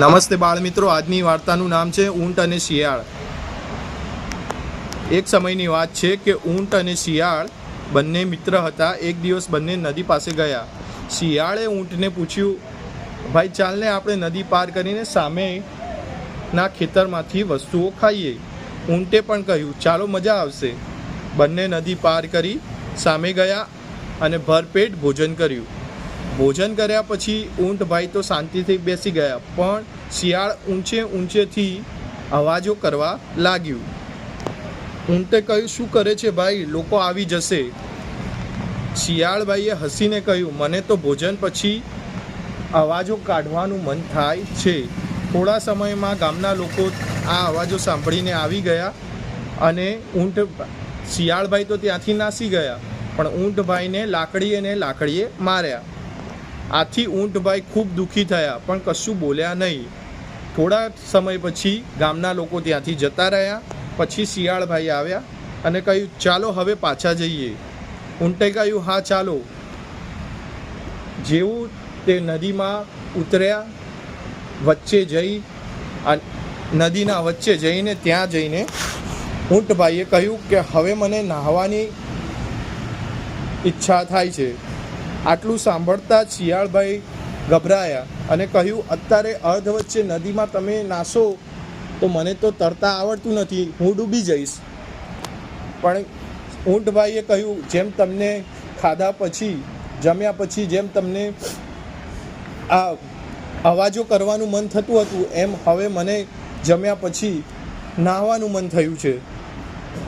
નમસ્તે બાળ મિત્રો આજની વાર્તાનું નામ છે ઊંટ અને શિયાળ. એક સમયની વાત છે કે ઊંટ અને શિયાળ બંને મિત્ર હતા, એક દિવસ બંને નદી પાસે ગયા. શિયાળે ઊંટને પૂછ્યું, ભાઈ, ચાલને આપણે નદી પાર કરીને સામેના ખેતરમાંથી વસ્તુઓ ખાઈએ. ઊંટે પણ કહ્યું, ચાલો, મજા આવશે. બંને નદી પાર કરી સામે ગયા અને ભરપેટ ભોજન કર્યું. ભોજન કર્યા પછી ઊંટ ભાઈ તો શાંતિથી બેસી ગયા, પણ શિયાળ ઊંચે ઊંચેથી અવાજો કરવા લાગ્યું. ઊંટે કહ્યું, શું કરે છે ભાઈ? લોકો આવી જશે. શિયાળભાઈએ હસીને કહ્યું, મને તો ભોજન પછી અવાજો કાઢવાનું મન થાય છે. થોડા સમયમાં ગામના લોકો આ અવાજો સાંભળીને આવી ગયા અને ઊંટ શિયાળભાઈ તો ત્યાંથી નાસી ગયા, પણ ઊંટભાઈને લાકડીએ ને લાકડીએ માર્યા. આથી ઊંટભાઈ ખૂબ દુઃખી થયા, પણ કશું બોલ્યા નહીં. થોડા સમય પછી ગામના લોકો ત્યાંથી જતા રહ્યા, પછી શિયાળભાઈ આવ્યા અને કહ્યું, ચાલો હવે પાછા જઈએ. ઊંટે કહ્યું, હા, ચાલો. જેવું તે નદીમાં ઉતર્યા, વચ્ચે જઈ નદીના વચ્ચે જઈને ત્યાં જઈને ઊંટભાઈએ કહ્યું કે, હવે મને નાહવાની ઈચ્છા થાય છે. આટલું સાંભળતા શિયાળભાઈ ગભરાયા અને કહ્યું, અત્યારે અર્ધ વચ્ચે નદીમાં તમે નાસો, તો મને તો તરતા આવડતું નથી, હું ડૂબી જઈશ. પણ ઊંટભાઈએ કહ્યું, જેમ તમને ખાધા પછી, જમ્યા પછી જેમ તમને આ અવાજો કરવાનું મન થતું હતું, એમ હવે મને જમ્યા પછી નાહવાનું મન થયું છે.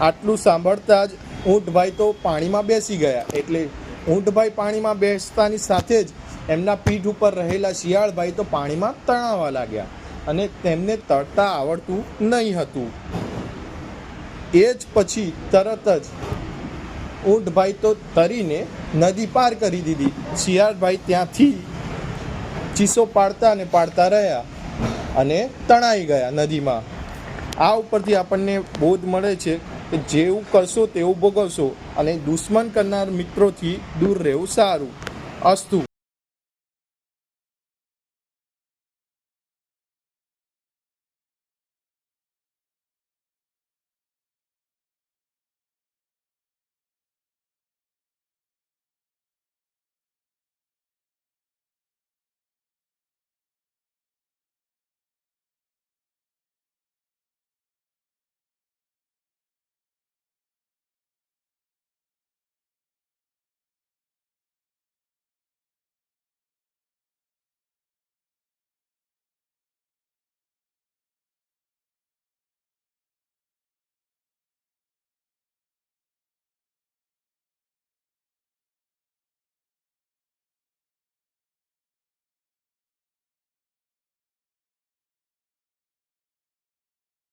આટલું સાંભળતા જ ઊંટભાઈ તો પાણીમાં બેસી ગયા, એટલે ઊંટભાઈ પાણીમાં બેસતાની સાથે જ એમના પીઠ ઉપર રહેલા શિયાળભાઈ તો પાણીમાં તણાવા લાગ્યા અને તેમને તરતા આવડતું નહીં હતું. એ જ પછી તરત જ ઊંટભાઈ તો તરીને નદી પાર કરી દીધી. શિયાળભાઈ ત્યાંથી ચીસો પાડતા અને પાડતા રહ્યા અને તણાઈ ગયા નદીમાં. આ ઉપરથી આપણને બોધ મળે છે કે જેવું કરશો તેવું ભોગવશો. અને દુશ્મન કરનાર મિત્રોથી દૂર રહેવું સારું. અસ્તુ.